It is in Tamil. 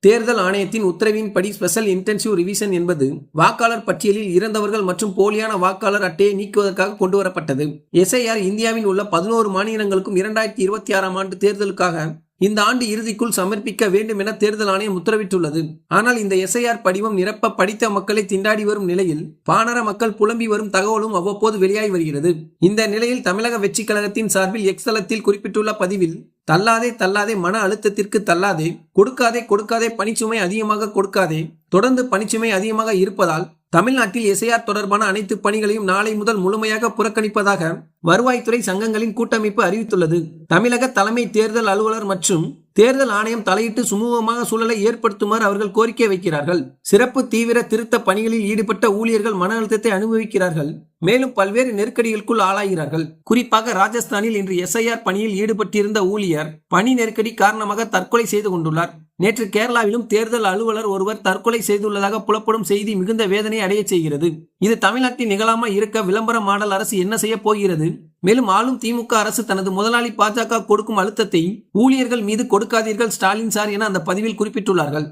தேர்தல் ஆணையத்தின் உத்தரவின்படி ஸ்பெஷல் இன்டென்சிவ் ரிவிஷன் என்பது வாக்காளர் பட்டியலில் இறந்தவர்கள் மற்றும் போலியான வாக்காளர் அட்டையை நீக்குவதற்காக கொண்டுவரப்பட்டது. எஸ்ஐஆர் இந்தியாவில் உள்ள பதினோரு மாநிலங்களுக்கும் இரண்டாயிரத்தி இருபத்தி ஆறாம் ஆண்டு தேர்தலுக்காக இந்த ஆண்டு இறுதிக்குள் சமர்ப்பிக்க வேண்டும் என தேர்தல் ஆணையம் உத்தரவிட்டுள்ளது. ஆனால் இந்த எஸ்ஐஆர் படிவம் நிரப்ப படித்த மக்களை திண்டாடி வரும் நிலையில் பாணர மக்கள் புலம்பி வரும் தகவலும் அவ்வப்போது வெளியாகி வருகிறது. இந்த நிலையில் தமிழக வெற்றி கழகத்தின் சார்பில் எக்ஸ் தளத்தில் குறிப்பிட்டுள்ள பதிவில் தள்ளாதே தள்ளாதே மன அழுத்தத்திற்கு தள்ளாதே கொடுக்காதே கொடுக்காதே பணிச்சுமை அதிகமாக கொடுக்காதே தொடர்ந்து பணிச்சுமை அதிகமாக இருப்பதால் தமிழ்நாட்டில் எஸ்ஐஆர் தொடர்பான அனைத்து பணிகளையும் நாளை முதல் முழுமையாக புறக்கணிப்பதாக வருவாய்த்துறை சங்கங்களின் கூட்டமைப்பு அறிவித்துள்ளது. தமிழக தலைமை தேர்தல் அலுவலர் மற்றும் தேர்தல் ஆணையம் தலையிட்டு சுமூகமாக சூழலை ஏற்படுத்துமாறு அவர்கள் கோரிக்கை வைக்கிறார்கள். சிறப்பு தீவிர திருத்த பணிகளில் ஈடுபட்ட ஊழியர்கள் மன அழுத்தத்தை அனுபவிக்கிறார்கள். மேலும் பல்வேறு நெருக்கடிகளுக்குள் ஆளாகிறார்கள். குறிப்பாக ராஜஸ்தானில் இன்று எஸ்ஐஆர் பணியில் ஈடுபட்டிருந்த ஊழியர் பணி நெருக்கடி காரணமாக தற்கொலை செய்து கொண்டுள்ளார். நேற்று கேரளாவிலும் தேர்தல் அலுவலர் ஒருவர் தற்கொலை செய்துள்ளதாக புலப்படும் செய்தி மிகுந்த வேதனை அடையச் செய்கிறது. இது தமிழ்நாட்டில் நிகழாமல் இருக்க விளம்பர மாடல் அரசு என்ன செய்ய போகிறது? மேலும் ஆளும் திமுக அரசு தனது முதலாளி பாஜக கொடுக்கும் அழுத்தத்தை ஊழியர்கள் மீது கொடுக்காதீர்கள் ஸ்டாலின் சார் என அந்த பதிவில் குறிப்பிட்டுள்ளார்கள்.